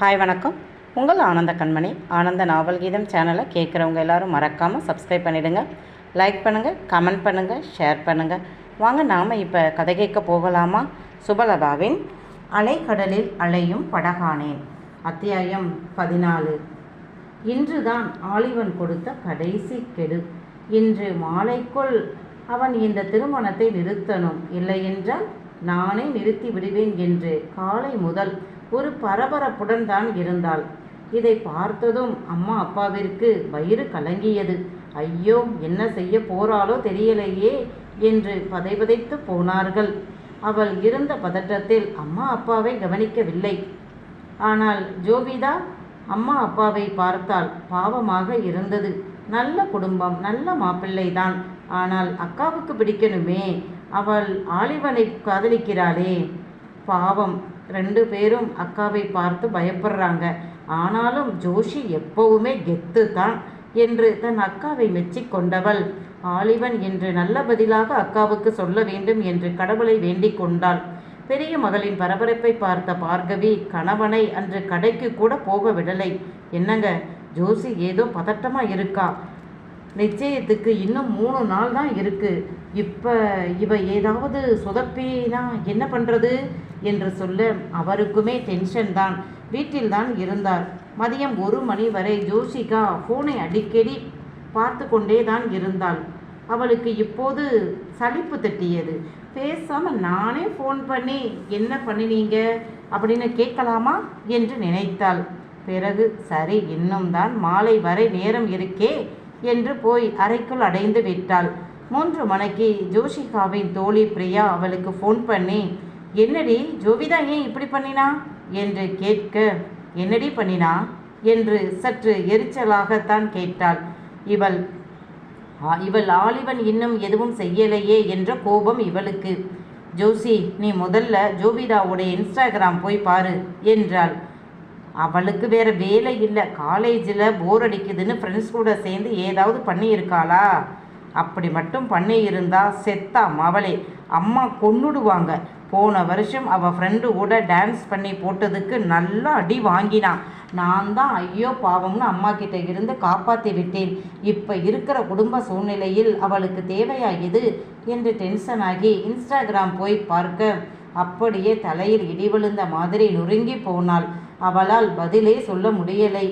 Hi வணக்கம். உங்கள் ஆனந்த கண்மணி. ஆனந்த நாவல் கீதம் சேனலை கேட்குறவங்க எல்லாரும் மறக்காமல் சப்ஸ்கிரைப் பண்ணிவிடுங்க லைக் பண்ணுங்கள் கமெண்ட் பண்ணுங்கள் ஷேர் பண்ணுங்கள் வாங்க நாம் இப்போ கதை கேட்க போகலாமா? சுபலதாவின் அலைக்கடலில் அலையும் படகானேன் அத்தியாயம் பதினாலு. இன்றுதான் ஆலிவன் கொடுத்த கடைசி கெடு. இன்று மாலைக்குள் அவன் இந்த திருமணத்தை நிறுத்தணும். இல்லையென்றால் நானே நிறுத்தி விடுவேன் என்று காலை முதல் ஒரு பரபரப்புடன் தான் இருந்தாள். இதை பார்த்ததும் அம்மா அப்பாவிற்கு வயிறு கலங்கியது. ஐயோ என்ன செய்ய போறாளோ தெரியலையே என்று பதைபதைத்து போனார்கள். அவள் இருந்த பதற்றத்தில் அம்மா அப்பாவை கவனிக்கவில்லை. ஆனால் ஜோபிதா அம்மா அப்பாவை பார்த்தால் பாவமாக இருந்தது. நல்ல குடும்பம் நல்ல மாப்பிள்ளைதான். ஆனால் அக்காவுக்கு பிடிக்கணுமே. அவள் ஆலிவனை காதலிக்கிறாளே. பாவம் ரெண்டு பேரும் அக்காவை பார்த்து பயப்படுறாங்க. ஆனாலும் ஜோஷி எப்பவுமே கெத்து தான் என்று தன் அக்காவை மெச்சிக்கொண்டவள் ஆலிவன் என்று நல்ல பதிலாக அக்காவுக்கு சொல்ல வேண்டும் என்று கடவுளை வேண்டிக் கொண்டாள். பெரிய மகளின் பரபரப்பை பார்த்த பார்கவி கணவனை அன்று கடைக்கு கூட போக விடலை. என்னங்க ஜோசி ஏதோ பதட்டமா இருக்கா? நிச்சயத்துக்கு இன்னும் மூணு நாள் தான் இருக்கு. இப்போ இவ ஏதாவது சொதப்பினா என்ன பண்ணுறது என்று சொல்ல அவருக்குமே டென்ஷன் தான். வீட்டில் தான் இருந்தார். மதியம் ஒரு மணி வரை ஜோஷிகா ஃபோனை அடிக்கடி பார்த்து கொண்டே தான் இருந்தாள். அவளுக்கு இப்போது சலிப்பு தட்டியது. பேசாமல் நானே ஃபோன் பண்ணி என்ன பண்ணினீங்க? அப்படின்னு கேட்கலாமா? என்று நினைத்தாள். பிறகு சரி இன்னும் தான் மாலை வரை நேரம் இருக்கே. என்று போய் அறைக்குள் அடைந்து விட்டாள். மூன்று மணிக்கு ஜோஷிகாவின் தோழி பிரியா அவளுக்கு ஃபோன் பண்ணி என்னடி ஜோவிதா ஏன் இப்படி பண்ணினா? என்று கேட்க என்னடி பண்ணினா? என்று சற்று எரிச்சலாகத்தான் கேட்டாள். இவள் இவள் ஆலிவன் இன்னும் எதுவும் செய்யலையே என்ற கோபம் இவளுக்கு. ஜோசி நீ முதல்ல ஜோவிதாவுடைய இன்ஸ்டாகிராம் போய் பாரு என்றாள். அவளுக்கு வேற வேலை இல்லை. காலேஜில் போர் அடிக்குதுன்னு ஃப்ரெண்ட்ஸ் கூட சேர்ந்து ஏதாவது பண்ணியிருக்காளா? அப்படி மட்டும் பண்ணி இருந்தா செத்தா மவளே. அம்மா கொன்னுடுவாங்க. போன வருஷம் அவள் ஃப்ரெண்டு கூட டான்ஸ் பண்ணி போட்டதுக்கு நல்லா அடி வாங்கினான் நான் தான் ஐயோ பாவம்னு அம்மா கிட்ட இருந்து காப்பாற்றி விட்டேன். இப்போ இருக்கிற குடும்ப சூழ்நிலையில் அவளுக்கு தேவையா இது? என்று டென்ஷன் ஆகி இன்ஸ்டாகிராம் போய் பார்க்க. அப்படியே தலையில் இடி விழுந்த மாதிரி நொறுங்கி போனாள். அவளால் பதிலே சொல்ல முடியலை.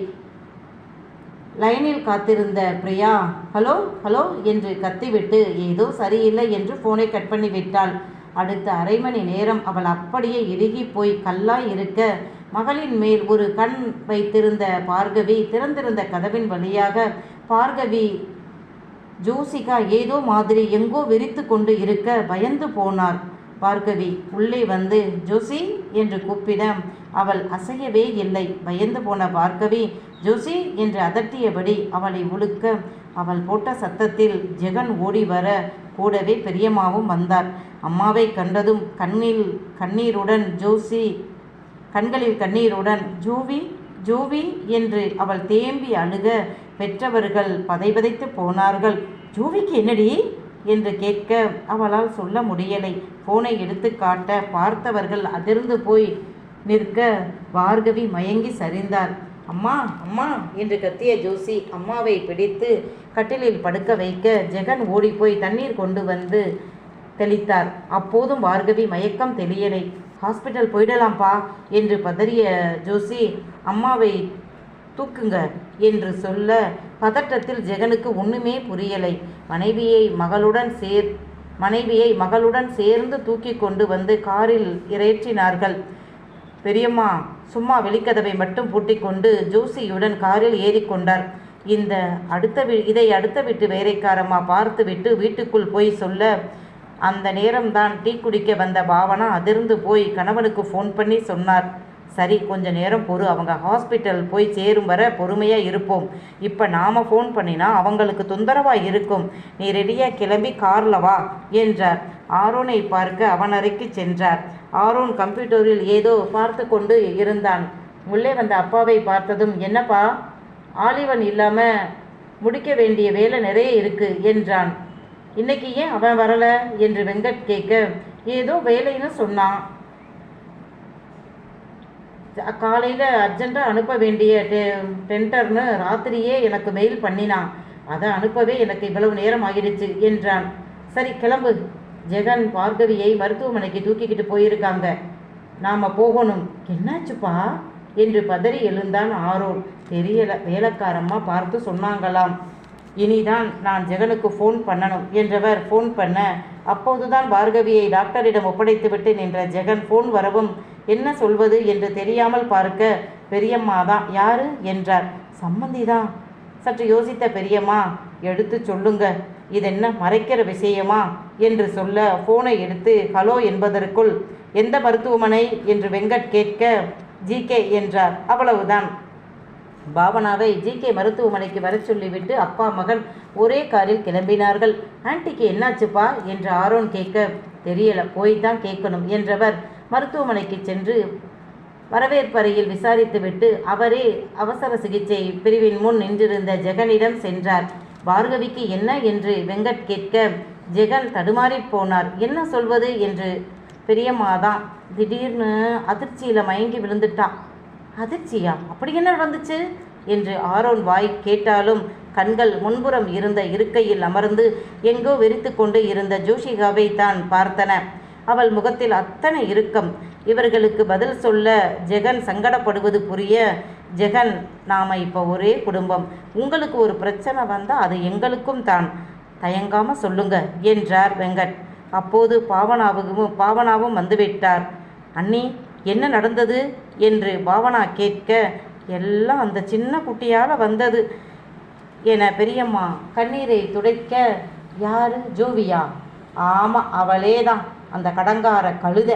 லைனில் காத்திருந்த பிரியா ஹலோ ஹலோ என்று கத்திவிட்டு ஏதோ சரியில்லை என்று ஃபோனை கட் பண்ணி விட்டாள். அடுத்த அரை மணி நேரம் அவள் அப்படியே இறுகி போய் கல்லாய் இருக்க மகளின் மேல் ஒரு கண் வைத்திருந்த பார்கவி திறந்திருந்த கதவின் வழியாக பார்கவி ஜோசிகா ஏதோ மாதிரி எங்கோ வெறித்து கொண்டு இருக்க பயந்து போனார். பார்கவி உள்ளே வந்து ஜோசி என்று கூப்பிட அவள் அசையவே இல்லை. பயந்து போன பார்கவி ஜோசி என்று அதட்டியபடி அவளை உழுக்க அவள் போட்ட சத்தத்தில் ஜெகன் ஓடி வர கூடவே பெரியம்மாவும் வந்தார். அம்மாவை கண்டதும் கண்ணில் கண்ணீருடன் ஜோசி கண்களில் கண்ணீருடன் ஜூவி ஜூவி என்று அவள் தேம்பி அழுக பெற்றவர்கள் பதைபதைத்து போனார்கள். ஜூவிக்கு என்னடி? என்று கேட்க அவளால் சொல்ல முடியலை. போனை எடுத்து காட்ட பார்த்தவர்கள் அதிர்ந்து போய் நிற்க பார்கவி மயங்கி சரிந்தார். அம்மா அம்மா என்று கத்திய ஜோசி அம்மாவை பிடித்து கட்டிலில் படுக்க வைக்க ஜெகன் ஓடிப்போய் தண்ணீர் கொண்டு வந்து தெளித்தார். அப்போதும் பார்கவி மயக்கம் தெளியலை. ஹாஸ்பிட்டல் போயிடலாம்ப்பா என்று பதறிய ஜோசி அம்மாவை தூக்குங்க என்று சொல்ல பதட்டத்தில் ஜெகனுக்கு ஒண்ணுமே புரியலை. மனைவியை மகளுடன் சேர் மனைவியை மகளுடன் சேர்ந்து தூக்கி கொண்டு வந்து காரில் இறையற்றினார்கள் பெரியம்மா சும்மா வெளிக்கதவை மட்டும் பூட்டிக்கொண்டு ஜோசியுடன் காரில் ஏறிக்கொண்டார் இந்த அடுத்த வீ இதை அடுத்த வீட்டு வேலைக்காரம்மா பார்த்துவிட்டு வீட்டுக்குள் போய் சொல்ல அந்த நேரம்தான் டீ குடிக்க வந்த பாவனா அதிர்ந்து போய் கணவனுக்கு ஃபோன் பண்ணி சொன்னார். சரி கொஞ்ச நேரம் பொறு. அவங்க ஹாஸ்பிட்டல் போய் சேரும் வர பொறுமையாக இருப்போம். இப்போ நாம் ஃபோன் பண்ணினா அவங்களுக்கு தொந்தரவாக இருக்கும். நீ ரெடியாக கிளம்பி காரில் வா என்றார். ஆரோனை பார்க்க அவன் அறைக்கு சென்றார். ஆரோன் கம்ப்யூட்டரில் ஏதோ பார்த்து கொண்டு இருந்தான். உள்ளே வந்த அப்பாவை பார்த்ததும் என்னப்பா ஆலிவன் இல்லாமல் முடிக்க வேண்டிய வேலை நிறைய இருக்கு என்றான். இன்னைக்கு ஏன் அவன் வரல? என்று வெங்கட் கேட்க ஏதோ வேலைன்னு சொன்னான். காலையில் அர்ஜெண்ட்டாக அனுப்ப வேண்டிய டெ டெண்டர்னு ராத்திரியே எனக்கு மெயில் பண்ணினான். அதை அனுப்பவே எனக்கு இவ்வளவு நேரம் ஆகிடுச்சு என்றான். சரி கிளம்பு. ஜெகன் பார்கவியை மருத்துவமனைக்கு தூக்கிக்கிட்டு போயிருக்காங்க. நாம் போகணும். என்னாச்சுப்பா? என்று பதறி எழுந்தான் ஆரோன். தெரியல வேலைக்காரம்மா பார்த்து சொன்னாங்களாம். இனிதான் நான் ஜெகனுக்கு ஃபோன் பண்ணணும் என்றவர் ஃபோன் பண்ண அப்போதுதான் பார்கவியை டாக்டரிடம் ஒப்படைத்துவிட்டு நின்ற ஜெகன் ஃபோன் வரவும் என்ன சொல்வது என்று தெரியாமல் பார்க்க பெரியம்மா தான் யாரு என்றார். சம்மந்தி தான். சற்று யோசித்த பெரியம்மா எடுத்து சொல்லுங்க. இதென்ன மறைக்கிற விஷயமா என்று சொல்ல ஃபோனை எடுத்து ஹலோ என்பதற்குள் எந்த மருத்துவமனை? என்று வெங்கட் கேட்க ஜிகே என்றார். அவ்வளவுதான். பாவனாவை ஜிகே மருத்துவமனைக்கு வர சொல்லிவிட்டு அப்பா மகன் ஒரே காரில் கிளம்பினார்கள். ஆன்ட்டிக்கு என்னாச்சுப்பா? என்று ஆரோன் கேட்க தெரியல போய் தான் கேட்கணும் என்றவர் மருத்துவமனைக்கு சென்று வரவேற்பறையில் விசாரித்துவிட்டு அவரே அவசர சிகிச்சை பிரிவின் முன் நின்றிருந்த ஜெகனிடம் சென்றார். பார்கவிக்கு என்ன என்று வெங்கட் கேட்க ஜெகன் தடுமாறிப் போனார். என்ன சொல்வது? என்று பெரியம்மாதான் திடீர்னு அதிர்ச்சியில் மயங்கி விழுந்துட்டா. அதிர்ச்சியா? அப்படி என்ன நடந்துச்சு? என்று ஆரோன் வாய் கேட்டாலும் கண்கள் முன்புறம் இருந்த இருக்கையில் அமர்ந்து எங்கோ வெறித்து கொண்டு இருந்த ஜோஷிகாவை தான் பார்த்தன. அவள் முகத்தில் அத்தனை இறுக்கம். இவர்களுக்கு பதில் சொல்ல ஜெகன் சங்கடப்படுவது புரிய ஜெகன் நாம இப்போ ஒரே குடும்பம். உங்களுக்கு ஒரு பிரச்சனை வந்தால் அது எங்களுக்கும் தான். தயங்காமல் சொல்லுங்க என்றார் வெங்கட். அப்போது பாவனாவும் பாவனாவும் வந்துவிட்டார். அண்ணி என்ன நடந்தது? என்று பாவனா கேட்க எல்லாம் அந்த சின்ன குட்டியால் வந்தது என பெரியம்மா கண்ணீரை துடைக்க யாரு? ஜூவியா? ஆமாம் அவளே தான் அந்த கடங்கார கழுத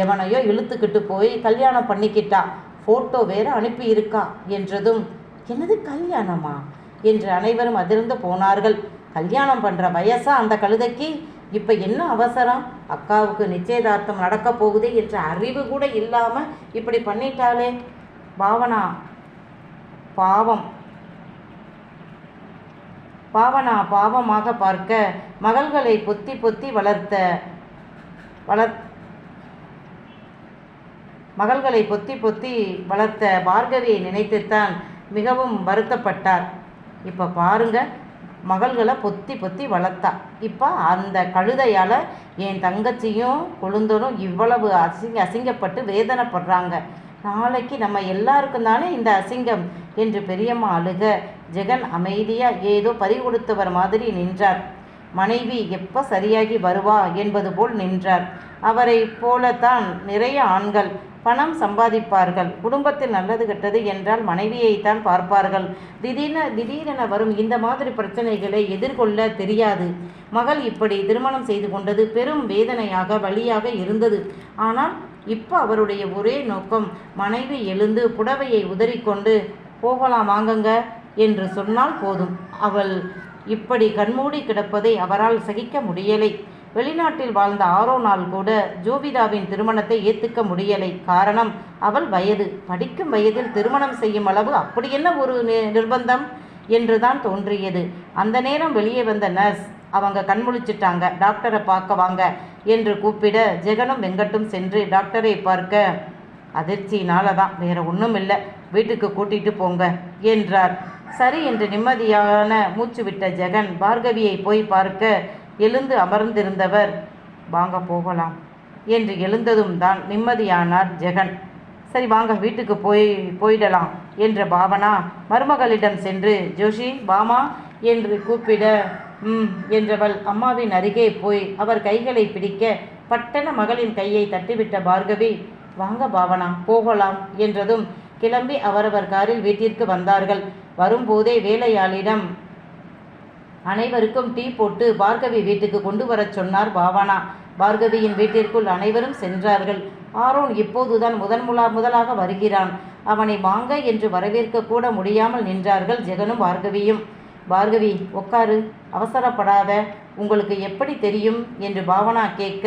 எவனையோ இழுத்துக்கிட்டு போய் கல்யாணம் பண்ணிக்கிட்டா ஃபோட்டோ வேற அனுப்பி இருக்கா என்றதும் என்னது கல்யாணமா? என்று அனைவரும் அதிர்ந்து போனார்கள். கல்யாணம் பண்ணுற வயசா அந்த கழுதைக்கு? இப்போ என்ன அவசரம்? அக்காவுக்கு நிச்சயதார்த்தம் நடக்க போகுது என்ற அறிவு கூட இல்லாமல் இப்படி பண்ணிட்டாளே. பாவனா பாவம். பாவனா பாவமாக பார்க்க மகள்களை பொத்தி பொத்தி வளர்த்த வளர் மகள்களை பொத்தி பொத்தி வளர்த்த பார்கவியை நினைத்துத்தான் மிகவும் வருத்தப்பட்டார். இப்போ பாருங்க மகள்களை பொத்தி பொத்தி வளர்த்தா. இப்போ அந்த கழுதையால் என் தங்கச்சியும் கொழுந்தனும் இவ்வளவு அசிங்க அசிங்கப்பட்டு வேதனைப்படுறாங்க. நாளைக்கு நம்ம எல்லாருக்கும் தானே இந்த அசிங்கம்? என்று பெரியம்மா அழுக. ஜெகன் அமைதியாக ஏதோ பறி கொடுத்தவர் மாதிரி நின்றார். மனைவி எப்போ சரியாகி வருவா என்பது போல் நின்றார். அவரை போலத்தான் நிறைய ஆண்கள் பணம் சம்பாதிப்பார்கள். குடும்பத்தில் நல்லது கெட்டது என்றால் மனைவியைத்தான் பார்ப்பார்கள். திடீர்னு திடீரென வரும் இந்த மாதிரி பிரச்சனைகளை எதிர்கொள்ள தெரியாது. மகள் இப்படி திருமணம் செய்து கொண்டது பெரும் வேதனையாக வழியாக இருந்தது. ஆனால் இப்போ அவருடைய ஒரே நோக்கம் மனைவி எழுந்து புடவையை உதறிக்கொண்டு போகலாம் வாங்குங்க என்று சொன்னால் போதும். அவள் இப்படி கண்மூடி கிடப்பதை அவரால் சகிக்க முடியலை. வெளிநாட்டில் வாழ்ந்த ஆரோ நாள் கூட ஜோவிதாவின் திருமணத்தை ஏற்றுக்க முடியலை. காரணம் அவள் வயது. படிக்கும் வயதில் திருமணம் செய்யும் அளவு அப்படி என்ன ஒரு நி- நிர்பந்தம்? என்றுதான் தோன்றியது. அந்த நேரம் வெளியே வந்த நர்ஸ் அவங்க கண்முழிச்சிட்டாங்க டாக்டரை பார்க்க வாங்க என்று கூப்பிட ஜெகனும் வெங்கட்டும் சென்று டாக்டரை பார்க்க அதிர்ச்சியினால தான் வேற ஒன்றும் இல்லை வீட்டுக்கு கூட்டிட்டு போங்க என்றார். சரி என்று நிம்மதியான மூச்சு விட்ட ஜெகன் பார்கவியை போய் பார்க்க எழுந்து அமர்ந்திருந்தவர். வாங்க போகலாம் என்று எழுந்ததும் தான் நிம்மதியானார் ஜெகன். சரி வாங்க வீட்டுக்கு போய் போயிடலாம் என்ற பாவனா மருமகளிடம் சென்று ஜோஷி பாமா என்று கூப்பிட ம் என்றவள் அம்மாவின் அருகே போய் அவர் கைகளை பிடிக்க பட்டன மகளின் கையை தட்டிவிட்ட பார்கவி வாங்க பாவனா போகலாம் என்றதும் கிளம்பி அவரவர் காரில் வீட்டிற்கு வந்தார்கள். வரும்போதே வேலையாளிடம் அனைவருக்கும் டீ போட்டு பார்கவி வீட்டுக்கு கொண்டு வரச் சொன்னார் பாவனா. பார்கவியின் வீட்டிற்குள் அனைவரும் சென்றார்கள். ஆரோன் இப்போதுதான் முதன் முலா முதலாக வருகிறான். அவனை வாங்க என்று வரவேற்க கூட முடியாமல் நின்றார்கள் ஜெகனும் பார்கவியும். பார்கவி உட்காரு அவசரப்படாத. உங்களுக்கு எப்படி தெரியும்? என்று பாவனா கேட்க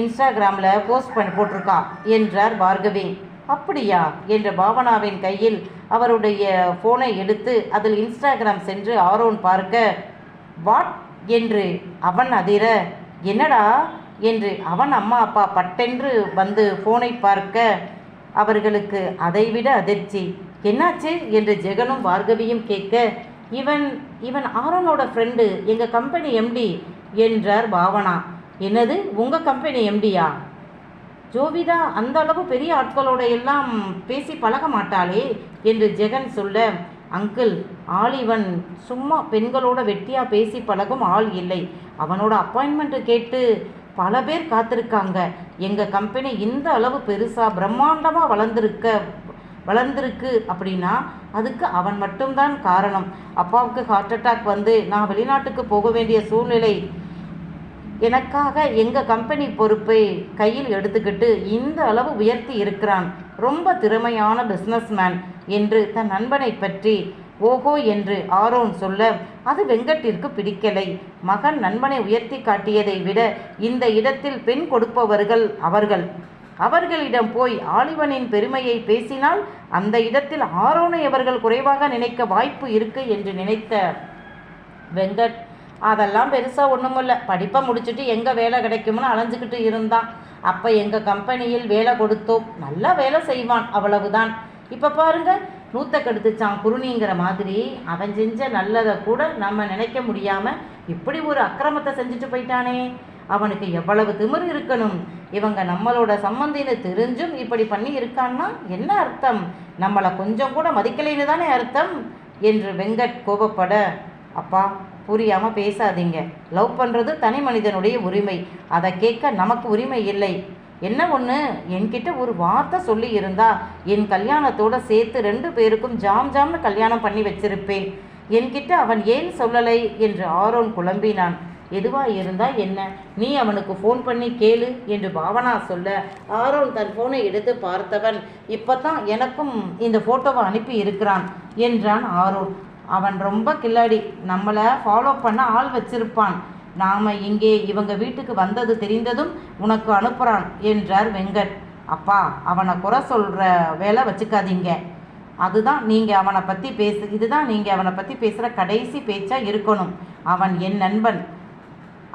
இன்ஸ்டாகிராமில் போஸ்ட் பண்ணி போட்டிருக்கா என்றார் பார்கவி. அப்படியா? என்ற பாவனாவின் கையில் அவருடைய ஃபோனை எடுத்து அதில் இன்ஸ்டாகிராம் சென்று ஆரோன் பார்க்க வாட்? என்று அவன் அதிர என்னடா? என்று அவன் அம்மா அப்பா பட்டென்று வந்து ஃபோனை பார்க்க அவர்களுக்கு அதைவிட அதிர்ச்சி. என்னாச்சு? என்று ஜெகனும் பார்கவியும் கேட்க இவன் இவன் ஆரோனோட ஃப்ரெண்டு எங்கள் கம்பெனி எம்டி என்றார் பாவனா. என்னது? உங்கள் கம்பெனி எம்டியா ஜோவிதா அந்த அளவு பெரிய ஆட்களோட எல்லாம் பேசி பழக மாட்டாளே என்று ஜெகன் சொல்ல அங்கிள் ஆளிவன் சும்மா பெண்களோட வெட்டியாக பேசி பழகும் ஆள் இல்லை. அவனோட அப்பாயின்மெண்ட்டு கேட்டு பல பேர் காத்திருக்காங்க. எங்கள் கம்பெனி இந்த அளவு பெருசாக பிரம்மாண்டமாக வளர்ந்துருக்க வளர்ந்துருக்கு அப்படின்னா அதுக்கு அவன் மட்டும்தான் காரணம். அப்பாவுக்கு ஹார்ட் அட்டாக் வந்து நான் வெளிநாட்டுக்கு போக வேண்டிய சூழ்நிலை எனக்காக எங்கள் கம்பெனி பொறுப்பை கையில் எடுத்துக்கிட்டு இந்த அளவு உயர்த்தி இருக்கிறான். ரொம்ப திறமையான பிஸ்னஸ்மேன் என்று தன் நண்பனை பற்றி ஓஹோ என்று ஆரோன் சொல்ல அது வெங்கட்டிற்கு பிடிக்கலை. மகன் நண்பனை உயர்த்தி காட்டியதை விட இந்த இடத்தில் பெண் கொடுப்பவர்கள் அவர்கள். அவர்களிடம் போய் ஆலிவனின் பெருமையை பேசினால் அந்த இடத்தில் ஆரோனை அவர்கள் குறைவாக நினைக்க வாய்ப்பு இருக்கு என்று நினைத்த வெங்கட் அதெல்லாம் பெருசாக ஒன்றும் இல்லை படிப்பை முடிச்சுட்டு எங்கே வேலை கிடைக்கும்னு அலைஞ்சிக்கிட்டு இருந்தான். அப்போ எங்கள் கம்பெனியில் வேலை கொடுத்தோம். நல்லா வேலை செய்வான் அவ்வளவுதான். இப்போ பாருங்க நூத்த கெடுத்துச்சான் குருணிங்கிற மாதிரி. அவன் செஞ்ச நல்லதை கூட நம்ம நினைக்க முடியாமல் இப்படி ஒரு அக்கிரமத்தை செஞ்சுட்டு போயிட்டானே. அவனுக்கு எவ்வளவு திமிர் இருக்கணும். இவங்க நம்மளோட சம்மந்தின்னு தெரிஞ்சும் இப்படி பண்ணி இருக்கான்னா என்ன அர்த்தம்? நம்மளை கொஞ்சம் கூட மதிக்கலைன்னு தானே அர்த்தம்? என்று வெங்கட் கோபப்பட அப்பா புரியாமல் பேசாதீங்க. லவ் பண்ணுறது தனி மனிதனுடைய உரிமை. அதை கேட்க நமக்கு உரிமை இல்லை. என்ன ஒன்று என்கிட்ட ஒரு வார்த்தை சொல்லி இருந்தா என் கல்யாணத்தோட சேர்த்து ரெண்டு பேருக்கும் ஜாம் ஜாம்னு கல்யாணம் பண்ணி வச்சிருப்பேன். என்கிட்ட அவன் ஏன் சொல்லலை? என்று ஆரோன் குழம்பினான். எதுவா இருந்தா என்ன? நீ அவனுக்கு ஃபோன் பண்ணி கேளு என்று பாவனா சொல்ல ஆரோன் தன் ஃபோனை எடுத்து பார்த்தவன் இப்பதான் எனக்கும் இந்த ஃபோட்டோவை அனுப்பி இருக்கிறான் என்றான் ஆரோன். அவன் ரொம்ப கில்லாடி. நம்மளை ஃபாலோ பண்ண ஆள் வச்சிருப்பான். நாம இங்கே இவங்க வீட்டுக்கு வந்தது தெரிந்ததும் உனக்கு அனுப்புகிறான் என்றார் வெங்கட். அப்பா அவனை குறை சொல்கிற வேலை வச்சுக்காதீங்க. அதுதான் நீங்கள் அவனை பற்றி பேசு இதுதான் நீங்கள் அவனை பற்றி பேசுகிற கடைசி பேச்சாக இருக்கணும். அவன் என் நண்பன்.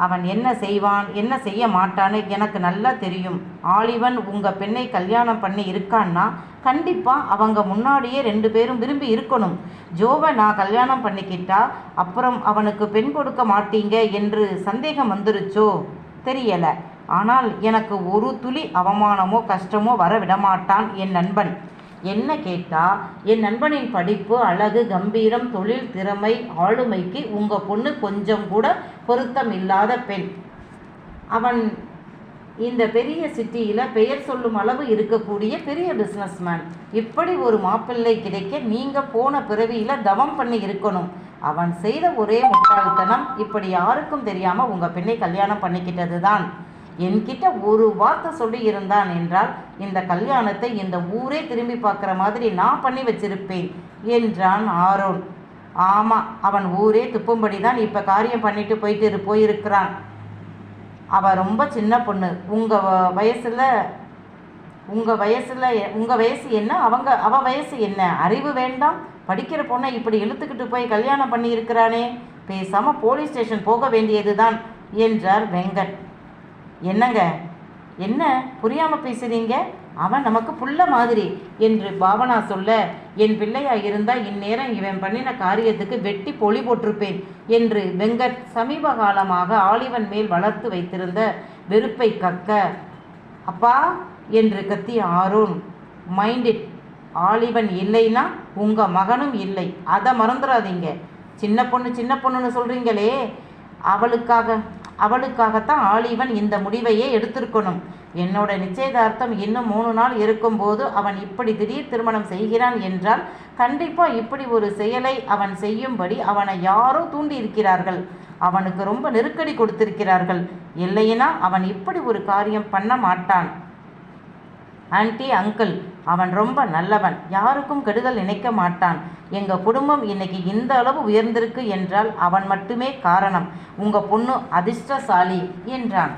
அவன் என்ன செய்வான் என்ன செய்ய மாட்டான்னு எனக்கு நல்லா தெரியும். ஆலிவன் உங்கள் பெண்ணை கல்யாணம் பண்ணி இருக்கான்னா கண்டிப்பாக அவங்க முன்னாடியே ரெண்டு பேரும் விரும்பி இருக்கணும். ஜோவை நான் கல்யாணம் பண்ணிக்கிட்டா அப்புறம் அவனுக்கு பெண் கொடுக்க மாட்டீங்க என்று சந்தேகம் வந்துருச்சோ? தெரியலை. ஆனால் எனக்கு ஒரு துளி அவமானமோ கஷ்டமோ வர விடமாட்டான் என் நண்பன். என்ன கேட்டா என் நண்பனின் படிப்பு அழகு கம்பீரம் தொழில் திறமை ஆளுமைக்கு உங்கள் பொண்ணு கொஞ்சம் கூட பொருத்தம் இல்லாத பெண். அவன் இந்த பெரிய சிட்டியில் பெயர் சொல்லும் அளவு இருக்கக்கூடிய பெரிய பிஸ்னஸ்மேன் இப்படி ஒரு மாப்பிள்ளை கிடைக்க நீங்கள் போன பிறவியில் தவம் பண்ணி இருக்கணும். அவன் செய்த ஒரே முட்டாள்தனம் இப்படி யாருக்கும் தெரியாமல் உங்கள் பெண்ணை கல்யாணம் பண்ணிக்கிட்டது தான் என்கிட்ட ஒரு வார்த்தை சொல்லி இருந்தான் என்றால் இந்த கல்யாணத்தை இந்த ஊரே திரும்பி பார்க்குற மாதிரி நான் பண்ணி வச்சிருப்பேன் என்றான் ஆரோன். ஆமாம் அவன் ஊரே துப்பும்படி தான் இப்போ காரியம் பண்ணிட்டு போயிட்டு போயிருக்கிறான். அவள் ரொம்ப சின்ன பொண்ணு. உங்கள் வயசில் உங்கள் வயசில் உங்கள் வயசு என்ன? அவங்க அவ வயசு என்ன? அறிவு வேண்டாம்? படிக்கிற பொண்ணை இப்படி இழுத்துக்கிட்டு போய் கல்யாணம் பண்ணியிருக்கிறானே? பேசாமல் போலீஸ் ஸ்டேஷன் போக வேண்டியது தான் என்றார் வெங்கட். என்னங்க? என்ன? புரியாமல் பேசுறீங்க? அவன் நமக்கு புள்ள மாதிரி என்று பாவனா சொல்ல என் பிள்ளையா இருந்தால் இந்நேரம் இவன் பண்ணின காரியத்துக்கு வெட்டி பொலி போட்டிருப்பேன் என்று வெங்கட் சமீப காலமாக ஆலிவன் மேல் வளர்த்து வைத்திருந்த வெறுப்பை கக்க அப்பா என்று கத்தி ஆரோன் மைண்ட் இட் ஆலிவன் இல்லைன்னா உங்கள் மகனும் இல்லை. அதை மறந்துடாதீங்க சின்ன பொண்ணு சின்ன பொண்ணுன்னு சொல்கிறீங்களே அவளுக்காக அவளுக்காகத்தான் ஆலிவன் இந்த முடிவையே எடுத்திருக்கணும். என்னோட நிச்சயதார்த்தம் இன்னும் மூணு நாள் இருக்கும்போது அவன் இப்படி திடீர் திருமணம் செய்கிறான் என்றால் கண்டிப்பாக இப்படி ஒரு செயலை அவன் செய்யும்படி அவனை யாரோ தூண்டி இருக்கிறார்கள் அவனுக்கு ரொம்ப நெருக்கடி கொடுத்திருக்கிறார்கள். இல்லையினா அவன் இப்படி ஒரு காரியம் பண்ண மாட்டான். ஆன்ட்டி அங்கிள் அவன் ரொம்ப நல்லவன். யாருக்கும் கெடுதல் நினைக்க மாட்டான். எங்கள் குடும்பம் இன்னைக்கு இந்த அளவு உயர்ந்திருக்கு என்றால் அவன் மட்டுமே காரணம். உங்கள் பொண்ணு அதிர்ஷ்டசாலி என்றான்.